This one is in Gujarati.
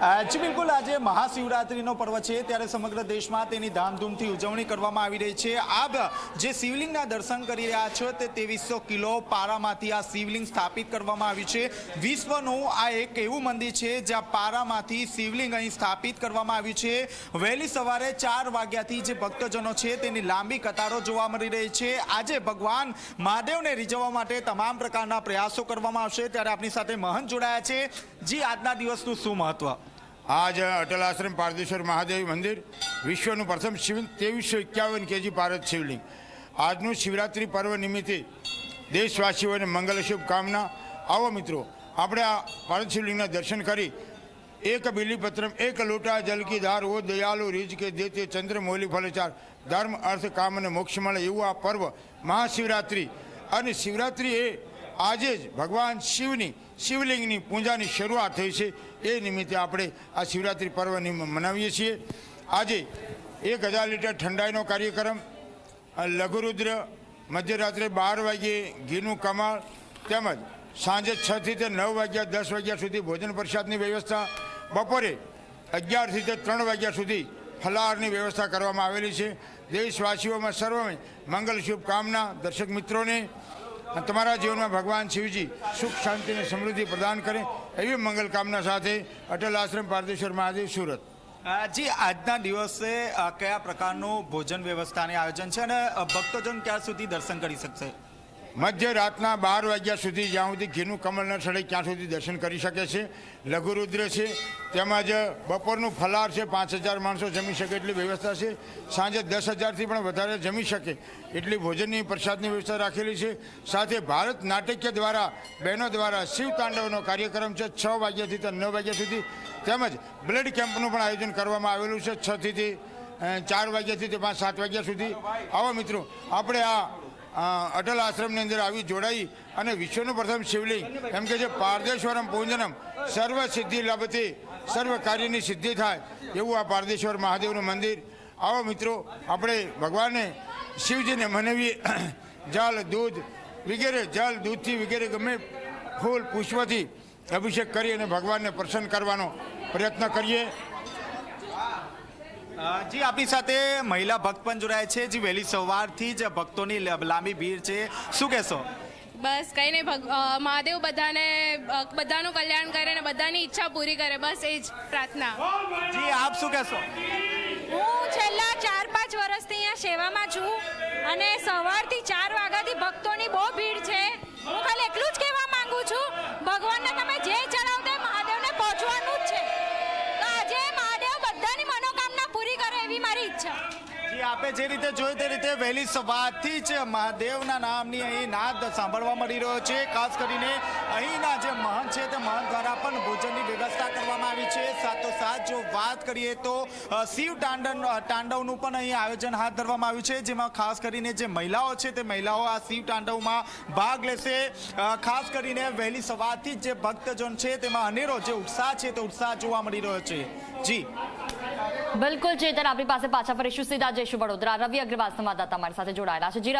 જી બિલકુલ, આજે મહાશિવરાત્રિનો પર્વ છે, ત્યારે સમગ્ર દેશમાં તેની ધામધૂમથી ઉજવણી કરવામાં આવી રહી છે. આપ જે શિવલિંગના દર્શન કરી રહ્યા છો, તે ત્રેવીસો કિલો પારામાંથી આ શિવલિંગ સ્થાપિત કરવામાં આવ્યું છે. વિશ્વનું આ એક એવું મંદિર છે, જ્યાં પારામાંથી શિવલિંગ અહીં સ્થાપિત કરવામાં આવ્યું છે. વહેલી સવારે ચાર વાગ્યાથી જે ભક્તજનો છે, તેની લાંબી કતારો જોવા મળી રહી છે. આજે ભગવાન મહાદેવને રીઝવવા માટે તમામ પ્રકારના પ્રયાસો કરવામાં આવશે. ત્યારે આપની સાથે મહંત જોડાયા છે. જી, આજના દિવસનું શું મહત્વ? આજ અટલ આશ્રમ પારદેશ્વર મહાદેવ મંદિર વિશ્વનું પ્રથમ શિવલિંગ ત્રેવીસો એકાવન કેજી ભારત શિવલિંગ. આજનું શિવરાત્રિ પર્વ નિમિત્તે દેશવાસીઓને મંગલ શુભકામના. આવો મિત્રો, આપણે આ ભારત શિવલિંગના દર્શન કરી એક બિલીપત્રમ, એક લોટા જલકી ધાર, ઓ દયાલુ રીજ કે દે તે ચંદ્ર મોલી ફલચાર ધર્મ, અર્થ, કામ અને મોક્ષ મળે એવું આ પર્વ મહાશિવરાત્રિ. અને શિવરાત્રિ એ આજે જ ભગવાન શિવની, શિવલિંગની પૂજાની શરૂઆત થઈ છે. એ નિમિત્તે આપણે આ શિવરાત્રિ પર્વની મનાવીએ છીએ. આજે એક હજાર લીટર ઠંડાઈનો કાર્યક્રમ લઘુરુદ્ર, મધ્યરાત્રે બાર વાગ્યે ઘીનું કમાળ, તેમજ સાંજે છથી તે નવ વાગ્યા દસ વાગ્યા સુધી ભોજન પ્રસાદની વ્યવસ્થા, બપોરે અગિયારથી તે ત્રણ વાગ્યા સુધી ફલાહારની વ્યવસ્થા કરવામાં આવેલી છે. દેશવાસીઓમાં સર્વમે મંગલ શુભકામના, દર્શક મિત્રોને. તમારા જીવનમાં ભગવાન શિવજી સુખ, શાંતિ અને સમૃદ્ધિ પ્રદાન કરે એવી મંગલ કામના સાથે અટલ આશ્રમ, પારદેશ્વર મહાદેવ, સુરત. જી, આજના દિવસે કયા પ્રકારનું ભોજન વ્યવસ્થાને આયોજન છે અને ભક્તજન ક્યાં સુધી દર્શન કરી શકશે? મધ્ય રાતના બાર વાગ્યા સુધી જ્યાં સુધી ઘીનું કમળ ન ચડે ત્યાં સુધી દર્શન કરી શકે છે. લઘુરુદ્ર છે, તેમજ બપોરનું ફલાર છે, પાંચ હજાર માણસો જમી શકે એટલી વ્યવસ્થા છે. સાંજે દસ હજારથી પણ વધારે જમી શકે એટલી ભોજનની પ્રસાદની વ્યવસ્થા રાખેલી છે. સાથે ભારત નાટક્ય દ્વારા, બહેનો દ્વારા શિવ તાંડવનો કાર્યક્રમ છે, છ વાગ્યાથી તો નવ વાગ્યા સુધી. તેમજ બ્લડ કેમ્પનું પણ આયોજન કરવામાં આવેલું છે, છથી ચાર વાગ્યાથી તે પાંચ સાત વાગ્યા સુધી. આવો મિત્રો, આપણે આ અટલ આશ્રમની અંદર આવી જોડાઈ અને વિશ્વનું પ્રથમ શિવલિંગ, એમ કે છે, પારદેશ્વરમ પૂજનમ, સર્વ સિદ્ધિ લભતે, સર્વ કાર્યની સિદ્ધિ થાય એવું આ પારદેશ્વર મહાદેવનું મંદિર. આવો મિત્રો, આપણે ભગવાનને, શિવજીને મનાવીએ. જલ, દૂધ વગેરે, જલ, દૂધથી વગેરે ગમે ફૂલ પુષ્પથી અભિષેક કરી અને ભગવાનને પ્રસન્ન કરવાનો પ્રયત્ન કરીએ. જી આપણી સાથે મહિલા ભક્ત પણ જોડાય છે. જે વહેલી સવારથી જ ભક્તોની લાંબી ભીડ છે. શું કહેશો? બસ કંઈ નહીં ભગ મહાદેવ બધાને બધાનું કલ્યાણ કરે ને બધાની ઈચ્છા પૂરી કરે. બસ એ જ પ્રાર્થના. જી આપ શું કહેશો? હું છેલ્લા ચાર પાંચ વર્ષથી અહીંયા સેવામાં છું અને સવારથી ચાર વાગ્યાથી ભક્તોની બહુ ભીડ છે. હું ખાલી એટલું જ કહેવા માંગુ છું ભગવાનને જી આપે જે રીતે જોઈ તે રીતે વહેલી સવારથી જ મહાદેવના નામની અહીં નાદ સાંભળવા મળી રહ્યો છે. ખાસ કરીને અહીંના જે મહંત છે તે મહંત દ્વારા પણ ભોજનની વ્યવસ્થા કરવામાં આવી છે. સાથોસાથ જો વાત કરીએ તો શિવ તાંડવ તાંડવનું પણ અહીં આયોજન હાથ ધરવામાં આવ્યું છે. જેમાં ખાસ કરીને જે મહિલાઓ છે તે મહિલાઓ આ શિવ તાંડવમાં ભાગ લેશે. ખાસ કરીને વહેલી સવારથી જે ભક્તજન છે તેમાં અનેરો જે ઉત્સાહ છે તે ઉત્સાહ જોવા મળી રહ્યો છે. જી. બિલકુલ ચેતન, આપણી પાસે પાછા ફરીશું સીધા જઈશું વડોદરા. રવિ અગ્રવાલ, સંવાદદાતા અમારી સાથે જોડાયેલા છે.